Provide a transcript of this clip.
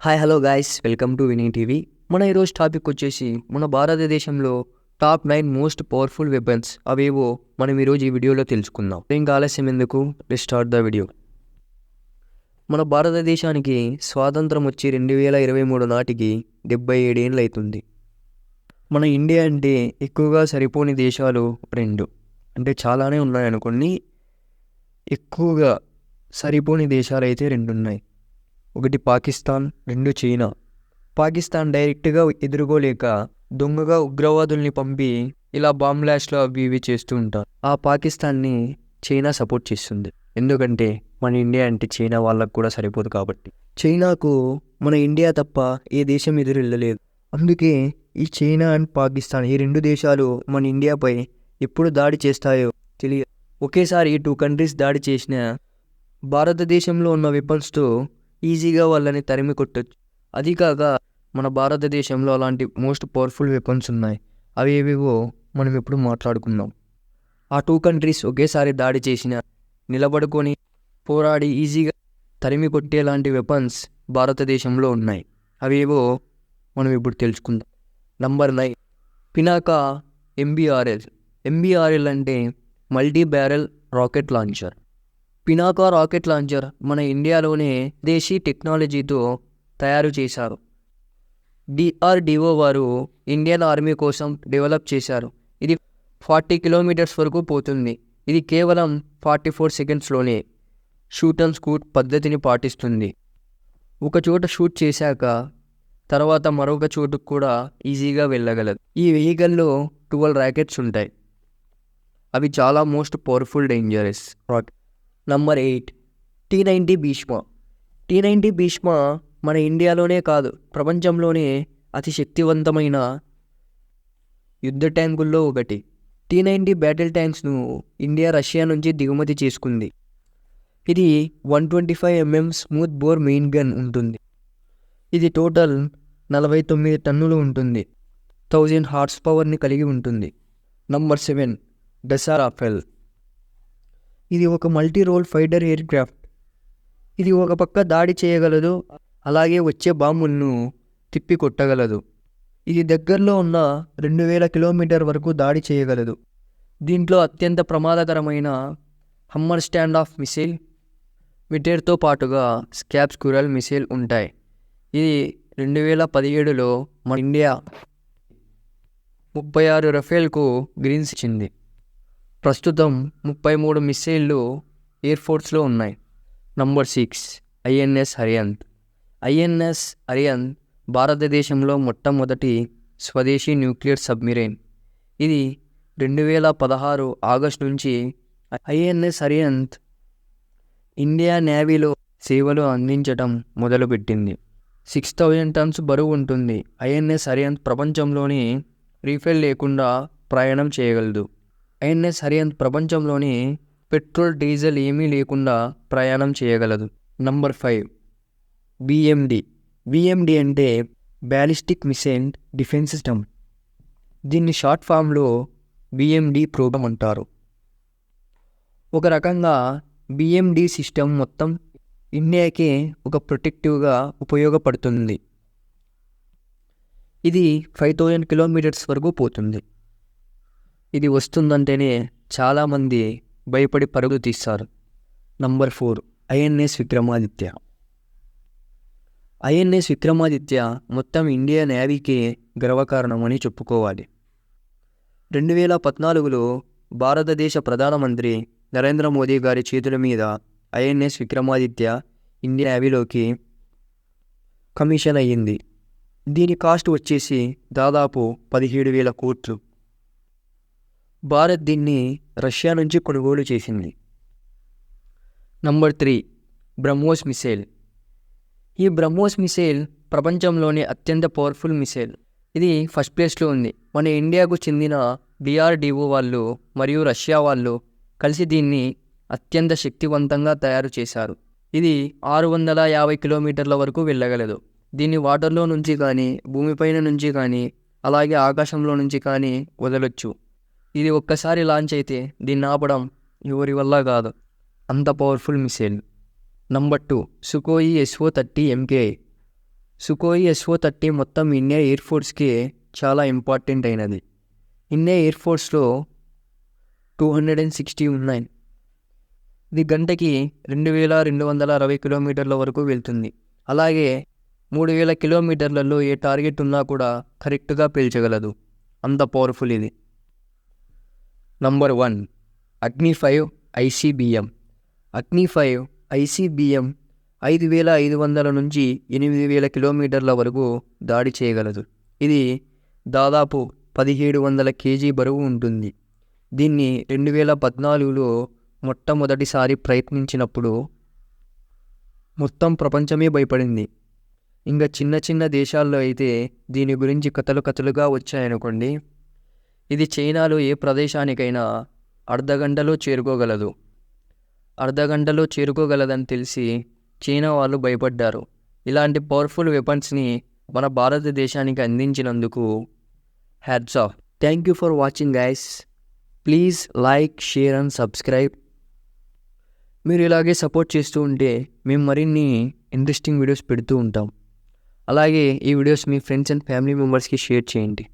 Hi hello guys welcome to Vini TV మన ఈరోజు topic వచ్చేసి మన భారతదేశంలో top nine most powerful weapons అవేవో మనం ఈరోజు ఈ వీడియోలో తెలుసుకుందాం. ఇంకా ఆలస్యం ఎందుకు? స్టార్ట్ ద వీడియో మన భారతదేశానికి స్వాతంత్రం వచ్చి రెండు వేల ఇరవై మూడు నాటికి డెబ్బై ఏడేళ్ళు అవుతుంది మన ఇండియా అంటే ఎక్కువగా సరిపోని దేశాలు రెండు. అంటే చాలానే ఉన్నాయి అనుకోండి ఎక్కువగా సరిపోని దేశాలు అయితే రెండు ఉన్నాయి ఒకటి పాకిస్తాన్ రెండు చైనా. పాకిస్తాన్ డైరెక్ట్గా ఎదుర్కోలేక దొంగగా ఉగ్రవాదుల్ని పంపి ఇలా బాంబ్ అవి ఇవి చేస్తూ ఉంటారు. ఆ పాకిస్తాన్ని చైనా సపోర్ట్ చేస్తుంది. ఎందుకంటే మన ఇండియా అంటే చైనా వాళ్ళకు కూడా సరిపోదు కాబట్టి. చైనాకు మన ఇండియా తప్ప ఏ దేశం ఎదురు వెళ్ళలేదు అందుకే ఈ చైనా అండ్ పాకిస్తాన్ ఈ రెండు దేశాలు మన ఇండియాపై ఎప్పుడు దాడి చేస్తాయో తెలియదు ఒకేసారి ఈ టూ కంట్రీస్ దాడి చేసిన భారతదేశంలో ఉన్న వెపన్స్తో ఈజీగా వాళ్ళని తరిమి కొట్టచ్చు. అది కాక మన భారతదేశంలో అలాంటి మోస్ట్ పవర్ఫుల్ వెపన్స్ ఉన్నాయి. అవి ఏవేవో మనం ఎప్పుడు మాట్లాడుకుందాం. ఆ టూ కంట్రీస్ ఒకేసారి దాడి చేసిన నిలబడుకొని పోరాడి ఈజీగా తరిమి కొట్టేలాంటి వెపన్స్ భారతదేశంలో ఉన్నాయి. అవేవో మనం ఇప్పుడు తెలుసుకుందాం. Number nine Pinaka MBRL. MBRL అంటే multi barrel rocket launcher. Pinaka rocket launcher మన ఇండియాలోనే దేశీ టెక్నాలజీతో తయారు చేశారు. డిఆర్డిఓ వారు ఇండియన్ ఆర్మీ కోసం డెవలప్ చేశారు. ఇది ఫార్టీ కిలోమీటర్స్ వరకు పోతుంది. ఇది కేవలం ఫార్టీ ఫోర్ సెకండ్స్లోనే షూట్ అండ్ స్కూట్ పద్ధతిని పాటిస్తుంది. ఒక చోట షూట్ చేశాక తర్వాత మరొక చోటుకు కూడా ఈజీగా వెళ్ళగలదు. ఈ వెహికల్లో ట్వెల్వ్ ర్యాకెట్స్ ఉంటాయి. అవి చాలా most powerful dangerous rocket number eight T ninety Bhishma T ninety Bhishma మన ఇండియాలోనే కాదు ప్రపంచంలోనే అతి శక్తివంతమైన యుద్ధ ట్యాంకుల్లో ఒకటి. టీ నైంటీ బ్యాటిల్ ట్యాంక్స్ను ఇండియా రష్యా నుంచి దిగుమతి చేసుకుంది. ఇది one twenty five MM smooth bore main gun ఉంటుంది. ఇది టోటల్ నలభై తొమ్మిది టన్నులు ఉంటుంది. థౌజండ్ హార్స్ పవర్ని కలిగి ఉంటుంది. నంబర్ సెవెన్ డెసారాఫెల్ ఇది ఒక multi role fighter aircraft ఇది ఒక పక్క దాడి చేయగలదు అలాగే వచ్చే బాంబులను తిప్పి కొట్టగలదు ఇది దగ్గరలో ఉన్న రెండు వేల కిలోమీటర్ వరకు దాడి చేయగలదు. దీంట్లో అత్యంత ప్రమాదకరమైన హమ్మర్ స్టాండ్ ఆఫ్ మిసైల్ మిటేర్తో పాటుగా స్కాప్ స్క్యూరల్ మిసైల్ ఉంటాయి. ఇది రెండు వేల పదిహేడులో మన ఇండియా ముప్పై ఆరు రఫేల్కు గ్రీన్స్ ఇచ్చింది. ప్రస్తుతం ముప్పై మూడు మిస్సైళ్ళు ఎయిర్ ఫోర్స్లో ఉన్నాయి. Number six INS Arihant. INS Arihant భారతదేశంలో మొట్టమొదటి స్వదేశీ న్యూక్లియర్ సబ్మిరైన్. ఇది రెండు వేల పదహారు ఆగస్టు నుంచి ఐఎన్ఎస్ హరియంత్ ఇండియా నేవీలో సేవలు అందించడం మొదలుపెట్టింది. సిక్స్ థౌజండ్ టన్స్ బరువు ఉంటుంది. ఐఎన్ఎస్ హరియంత్ ప్రపంచంలోని రీఫిల్ లేకుండా ప్రయాణం చేయగలదు. ఐఎన్ఎస్ హరియంత్ ప్రపంచంలోని పెట్రోల్ డీజిల్ ఏమీ లేకుండా ప్రయాణం చేయగలదు. Number five. బిఎండి బిఎండి అంటే బ్యాలిస్టిక్ మిసైల్ డిఫెన్స్ సిస్టమ్. దీన్ని షార్ట్ ఫామ్లో బిఎండి ప్రోగ్రామ్ అంటారు. ఒక రకంగా బిఎండి సిస్టమ్ మొత్తం ఇండియాకే ఒక ప్రొటెక్టివ్గా ఉపయోగపడుతుంది. ఇది ఫైవ్ థౌజండ్ కిలోమీటర్స్ వరకు పోతుంది. ఇది వస్తుందంటేనే చాలామంది భయపడి పరుగులు తీస్తారు. Number four INS Vikramaditya. INS Vikramaditya మొత్తం ఇండియా నేవీకి గర్వకారణమని చెప్పుకోవాలి. రెండు వేల పద్నాలుగులో భారతదేశ ప్రధానమంత్రి నరేంద్ర మోదీ గారి చేతుల మీద ఐఎన్ఎస్ విక్రమాదిత్య ఇండియా నేవీలోకి కమిషన్ అయ్యింది. దీని కాస్ట్ వచ్చేసి దాదాపు పదిహేడు వేల కోట్లు. భారత్ దీన్ని రష్యా నుంచి కొనుగోలు చేసింది. Number three BrahMos missile. ఈ బ్రహ్మోస్ మిసైల్ ప్రపంచంలోనే అత్యంత పవర్ఫుల్ మిసైల్. ఇది ఫస్ట్ ప్లేస్లో ఉంది. మన ఇండియాకు చెందిన డిఆర్డిఓ వాళ్ళు మరియు రష్యా వాళ్ళు కలిసి దీన్ని అత్యంత శక్తివంతంగా తయారు చేశారు. ఇది ఆరు వందల యాభై కిలోమీటర్ల వరకు వెళ్ళగలదు. దీన్ని వాటర్లో నుంచి కానీ భూమిపైన నుంచి కానీ అలాగే ఆకాశంలో నుంచి కానీ వదలొచ్చు. ఇది ఒక్కసారి లాంచ్ అయితే దీన్ని ఆపడం ఎవరి వల్ల కాదు. అంత powerful missile number two Sukhoi SU thirty MKI Sukhoi SU thirty మొత్తం ఇండియా ఎయిర్ ఫోర్స్కి చాలా ఇంపార్టెంట్ అయినది. ఇండియా ఎయిర్ ఫోర్స్లో టూ హండ్రెడ్ అండ్ సిక్స్టీ ఉన్నాయి. ఇది గంటకి రెండు వేల రెండు వందల అరవై కిలోమీటర్ల వరకు వెళ్తుంది. అలాగే మూడు వేల కిలోమీటర్లలో ఏ టార్గెట్ ఉన్నా కూడా కరెక్ట్గా పేల్చగలదు. అంత పవర్ఫుల్ ఇది. Number one Agni five ICBM Agni five ICBM ఐదు వేల ఐదు వందల నుంచి ఎనిమిది వేల కిలోమీటర్ల వరకు దాడి చేయగలదు. ఇది దాదాపు పదిహేడు వందల కేజీ బరువు ఉంటుంది. దీన్ని రెండు వేల పద్నాలుగులో మొట్టమొదటిసారి ప్రయత్నించినప్పుడు మొత్తం ప్రపంచమే భయపడింది. ఇంకా చిన్న చిన్న దేశాల్లో అయితే దీని గురించి కథలు కథలుగా వచ్చాయనుకోండి. ఇది చైనాలో ఏ ప్రదేశానికైనా అర్ధగంటలో చేరుకోగలదు. అర్ధగంటలో చేరుకోగలదని తెలిసి చైనా వాళ్ళు భయపడ్డారు. ఇలాంటి పవర్ఫుల్ వెపన్స్ని మన భారతదేశానికి అందించినందుకు hats off. Thank you for watching guys. Please like share and subscribe. మీరు ఇలాగే సపోర్ట్ చేస్తూ ఉంటే మేము మరిన్ని ఇంట్రెస్టింగ్ వీడియోస్ పెడుతూ ఉంటాం. అలాగే ఈ వీడియోస్ మీ ఫ్రెండ్స్ అండ్ ఫ్యామిలీ మెంబర్స్కి షేర్ చేయండి.